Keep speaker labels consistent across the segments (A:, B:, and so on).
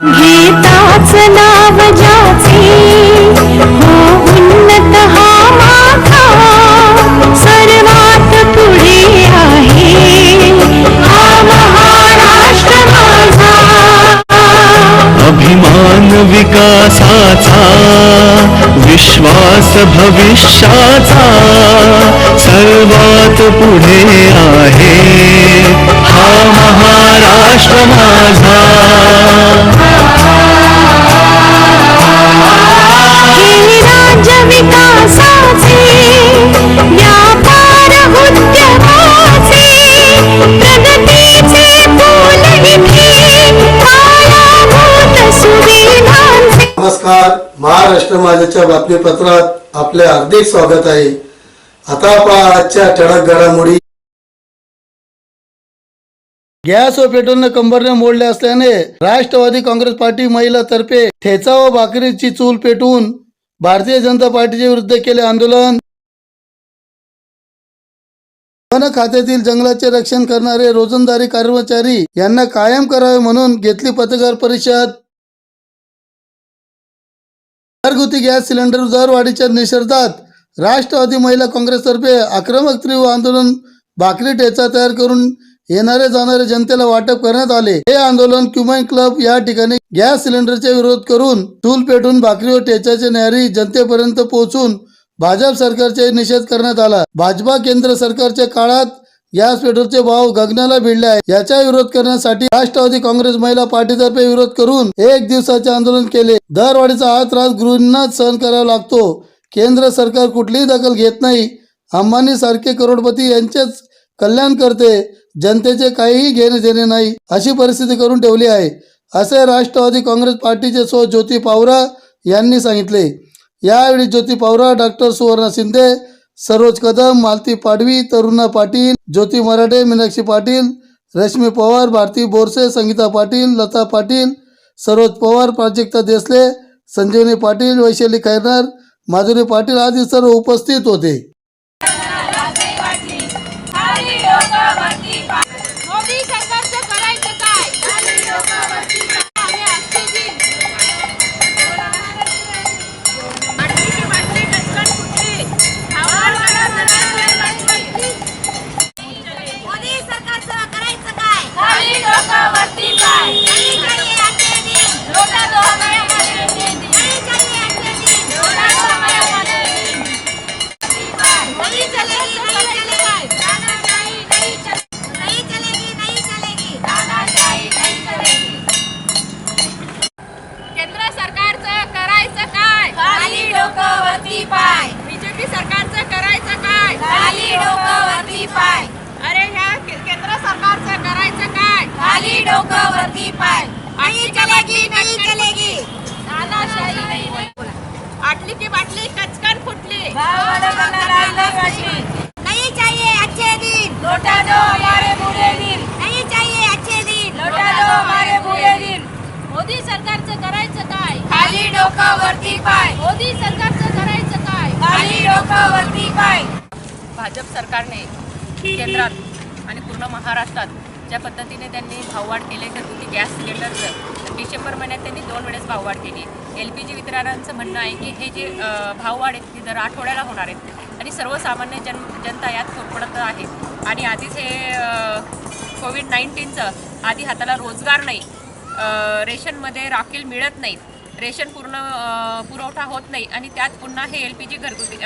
A: गीताच नाव
B: जा विकासाचा विश्वास भविष्याचा सर्वात पुढे आहे. हा महाराष्ट्र माझा.
C: नमस्कार. महाराष्ट्र माझ्याच्या बातमीपत्रात आपले हार्दिक स्वागत आहे. आता पहा आजच्या ठळक घडामोडी. गॅस व पेट्रोलने कंबरने मोडले असल्याने राष्ट्रवादी काँग्रेस पार्टी महिला तर्फे ठेचा व भाकरीची चूल पेटवून भारतीय जनता पार्टीच्या विरुद्ध केले आंदोलन. वन खात्यातील जंगलाचे रक्षण करणारे रोजंदारी कर्मचारी यांना कायम करावे म्हणून घेतली पत्रकार परिषद. घरगुती गॅस सिलेंडर दरवाढीच्या निषेधात राष्ट्रवादी महिला काँग्रेसतर्फे आक्रमक तीव्र आंदोलन भाकरी ठेचा तयार करून येणारे जाणारे जनतेला वाटप करण्यात आले. हे आंदोलन क्युमाइन क्लब या ठिकाणी गॅस सिलेंडरचा विरोध करून चूल पेटून भाकरी व ठेच्याचे न्यारी जनतेपर्यंत पोहोचून भाजप सरकारचे निषेध करण्यात आला. भाजपा केंद्र सरकारच्या काळात गॅस पेट्रोलचे भाव गगनाला भिडले आहे याचा विरोध करण्यासाठी राष्ट्रवादी काँग्रेस महिला पार्टीतर्फे विरोध करून एक दिवसाचे आंदोलन केले. दरवाढीचा हा त्रास गृहींनाच सहन करावा लागतो. केंद्र सरकार कुठलीही दखल घेत नाही. अंबानी सारखे करोडपती यांचेच कल्याण करते. जनतेचे काहीही घेणे देणे नाही अशी परिस्थिती करून ठेवली आहे असे राष्ट्रवादी काँग्रेस पार्टीचे सो ज्योती पावरा यांनी सांगितले. यावेळी ज्योती पावरा डॉक्टर सुवर्णा शिंदे सरोज कदम मालती पाडवी तरुणा पाटील ज्योती मराठे मीनाक्षी पाटील रश्मी पवार भारती बोरसे संगीता पाटील लता पाटील सरोज पवार प्राजक्ता देसले संजीवनी पाटील वैशाली खैरनार माधुरी पाटील आदी सर्व उपस्थित होते.
D: खाली डोकं वरती पाय. अरे ह्या केंद्र सरकारचं करायचं काय? खाली डोकं वरती पाय नहीं चलेगी नहीं. चलेगी आटली की बाटली कचकन फुटली. नहीं चाहिए अच्छे दिन. लौटा दो हमारे बुरे दिन. नहीं चाहिए अच्छे दिन. लौटा दो हमारे बुरे दिन. मोदी सरकारचं करायचं काय? खाली डोकं वरती पाय. मोदी सरकारचं करायचं काय? खाली डोकं वरती पाय
E: भाजप सरकारने केंद्रात आणि पूर्ण महाराष्ट्रात ज्या पद्धतीने त्यांनी भाववाढ केली घरगुती गॅस सिलेंडरचं. डिसेंबर महिन्यात त्यांनी दोन वेळेस भाववाढ केली. एल पी जी वितरणांचं म्हणणं आहे की हे जे भाववाढ आहेत ती दर आठवड्याला होणार आहेत. आणि सर्वसामान्य जन जनता यात पडत आहे. आणि आधीच हे कोविड नाईन्टीनचं आधी हाताला रोजगार नाही. रेशनमध्ये राखील मिळत नाहीत रेशन पूर्ण पुरवठा होत नाही. आणि त्यात पुन्हा हे एल पी जी घरगुती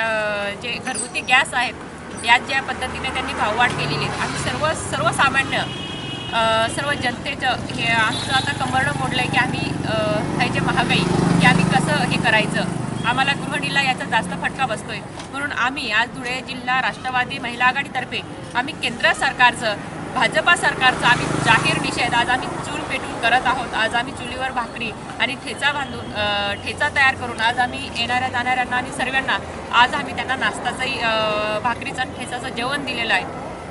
E: जे घरगुती गॅस आहेत यात ज्या पद्धतीने त्यांनी भाववाढ केलेली आहे. आम्ही सर्व सर्वसामान्य सर्व जनतेचं हे आमचं आता कंबरडं मोडलं आहे की आम्ही अ, हे जे महागाई की आम्ही कसं हे करायचं? आम्हाला गृहिणीला याचा जास्त फटका बसतोय. म्हणून आम्ही आज धुळे जिल्हा राष्ट्रवादी महिला आघाडीतर्फे आम्ही केंद्र सरकारचं भाजपा सरकारचा आम्ही जाहीर निषेध आज आम्ही चूल पेटून करत आहोत. आज आम्ही चुलीवर भाकरी आणि ठेचा बांधून ठेचा तयार करून आज आम्ही येणाऱ्या जाणाऱ्यांना आणि सर्वांना आज आम्ही त्यांना नाश्ताचंही भाकरीचं आणि ठेचाचं जेवण दिलेलं आहे.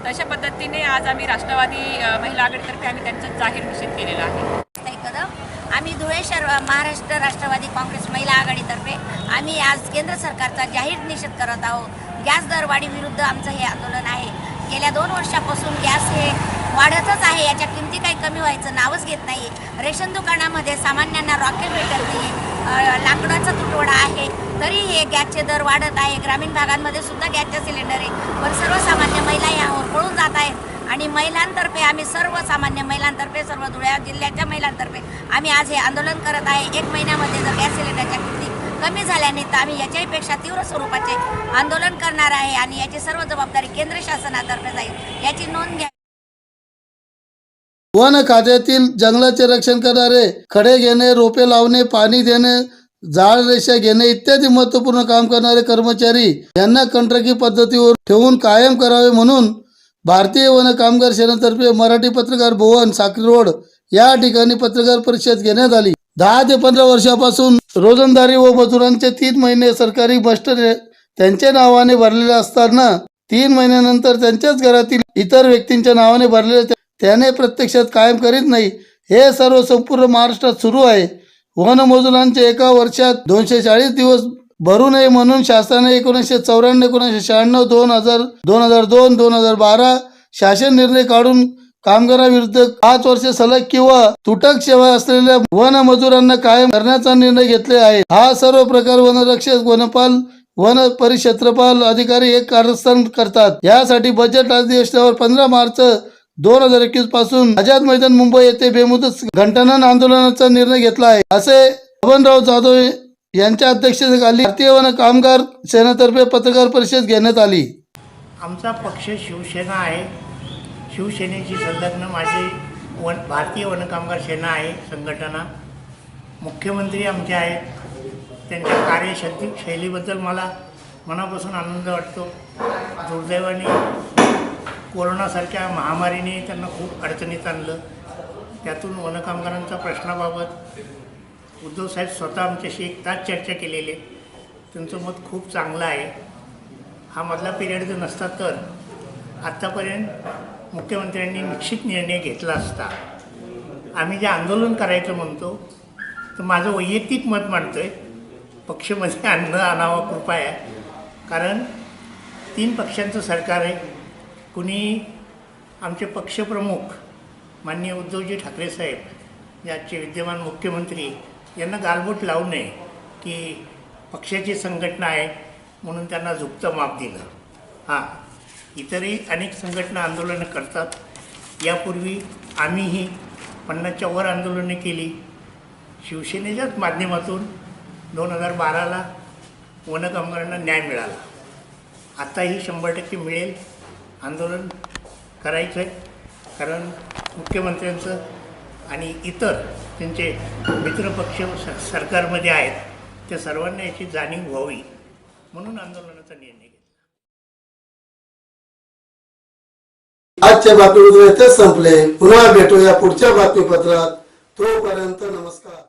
E: तशा पद्धतीने आज आम्ही राष्ट्रवादी महिला आघाडीतर्फे आम्ही त्यांचा जाहीर निषेध केलेला आहे.
D: आम्ही धुळे शहर महाराष्ट्र राष्ट्रवादी काँग्रेस महिला आघाडीतर्फे आम्ही आज केंद्र सरकारचा जाहीर निषेध करत आहोत. गॅस दरवाढीविरुद्ध आमचं हे आंदोलन आहे. गेल्या दोन वर्षापासून गॅस हे वाढतच आहे. याच्या किमती काही कमी व्हायचं नावच घेत नाही रेशन दुकानामध्ये सामान्यांना रॉकेल भेटत नाही लाकडाचा तुटवडा आहे. तरी हे गॅसचे दर वाढत आहे. ग्रामीण भागांमध्ये सुद्धा गॅसचे सिलेंडर आहे पण सर्वसामान्य महिला यावर पळून जात आहेत. आणि महिलांतर्फे आम्ही सर्वसामान्य महिलांतर्फे सर्व धुळ्या जिल्ह्याच्या महिलांतर्फे आम्ही आज हे आंदोलन करत आहे. एक महिन्यामध्ये जर गॅस सिलेंडरच्या किमती कमी झाल्याने तर आम्ही याच्याहीपेक्षा तीव्र स्वरूपाचे आंदोलन करणार आहे आणि याची सर्व जबाबदारी केंद्र शासनातर्फे जाईल. याची नोंद घ्या.
C: वन खात्यातील जंगलाचे रक्षण करणारे खडे घेणे रोपे लावणे पाणी देणे जाळ रेषा घेणे इत्यादी महत्त्वपूर्ण काम करणारे कर्मचारी यांना कंत्राटी पद्धतीवर ठेवून कायम करावे म्हणून भारतीय वन कामगार सेनेतर्फे मराठी पत्रकार भवन साखरी रोड या ठिकाणी पत्रकार परिषद घेण्यात आली. दहा ते पंधरा वर्षापासून रोजंदारी व मजुरांचे तीन महिने सरकारी मास्टर त्यांच्या नावाने भरलेले असताना तीन महिन्यानंतर त्यांच्याच घरातील इतर व्यक्तींच्या नावाने भरलेले त्याने प्रत्यक्षात कायम करीत नाही. हे सर्व संपूर्ण महाराष्ट्रात सुरू आहे. वनमजुरांचे एका वर्षात दोनशे चाळीस दिवस भरू नये म्हणून शासनाने एकोणीसशे चौऱ्याण्णव एकोणीसशे शहाण्णव दोन हजार दोन हजार दोन दोन हजार बारा शासन निर्णय काढून कामगाराविरुद्ध पाच वर्ष सलग किंवा तुटक सेवा असलेल्या वन मजुरांना कायम करण्याचा निर्णय घेतले आहे. हा सर्व प्रकार वनरक्षक वनपाल वन परिक्षेत्रपाल अधिकारी एक कारस्थान करतात. यासाठी बजेट अधिवेशनावर पंधरा मार्च दोन हजार एकवीसपासून आझाद मैदान मुंबई येथे बेमुदत घंटानन आंदोलनाचा निर्णय घेतला आहे. असे बबनराव जाधव यांच्या अध्यक्षतेखाली भारतीय वन कामगार सेनेतर्फे पत्रकार परिषद घेण्यात आली.
F: आमचा पक्ष शिवसेना आहे. शिवसेनेशी संलग्न माझे वन भारतीय वन कामगार सेना आहे संघटना. मुख्यमंत्री आमचे आहेत. त्यांच्या कार्यशक्ती शैलीबद्दल मला मनापासून आनंद वाटतो. दुर्दैवाने कोरोनासारख्या महामारीने त्यांना खूप अडचणीत आणलं. त्यातून वनकामगारांच्या प्रश्नाबाबत उद्धवसाहेब स्वतः आमच्याशी एक तास चर्चा केलेली आहे. त्यांचं मत खूप चांगलं आहे. हा मधला पिरियड जर नसता तर आत्तापर्यंत मुख्यमंत्र्यांनी निश्चित निर्णय घेतला असता. आम्ही जे आंदोलन करायचं म्हणतो तर माझं वैयक्तिक मत मांडतो आहे पक्षमध्ये आणणं आणावं कृपा आहे. कारण तीन पक्षांचं सरकार आहे. कुणी आमचे पक्षप्रमुख माननीय उद्धवजी ठाकरे साहेब याचे विद्यमान मुख्यमंत्री यांना गालबोट लावू नये की पक्षाची संघटना आहे म्हणून त्यांना झुकतं माप दिलं. हां इतरही अनेक संघटना आंदोलनं करतात. यापूर्वी आम्हीही पन्नासच्या वर आंदोलने केली. शिवसेनेच्याच माध्यमातून दोन हजार बाराला वन कामगारांना न्याय मिळाला. आताही शंभर टक्के मिळेल. आंदोलन करायचं आहे कारण मुख्यमंत्र्यांचं आणि इतर त्यांचे मित्रपक्ष स- सरकारमध्ये आहेत त्या सर्वांना याची जाणीव व्हावी म्हणून आंदोलनाचा निर्णय घेतला.
C: आजच्या बातमीपत्र इथेच संपले. पुन्हा भेटूया पुढच्या बातमीपत्रात. तोपर्यंत नमस्कार.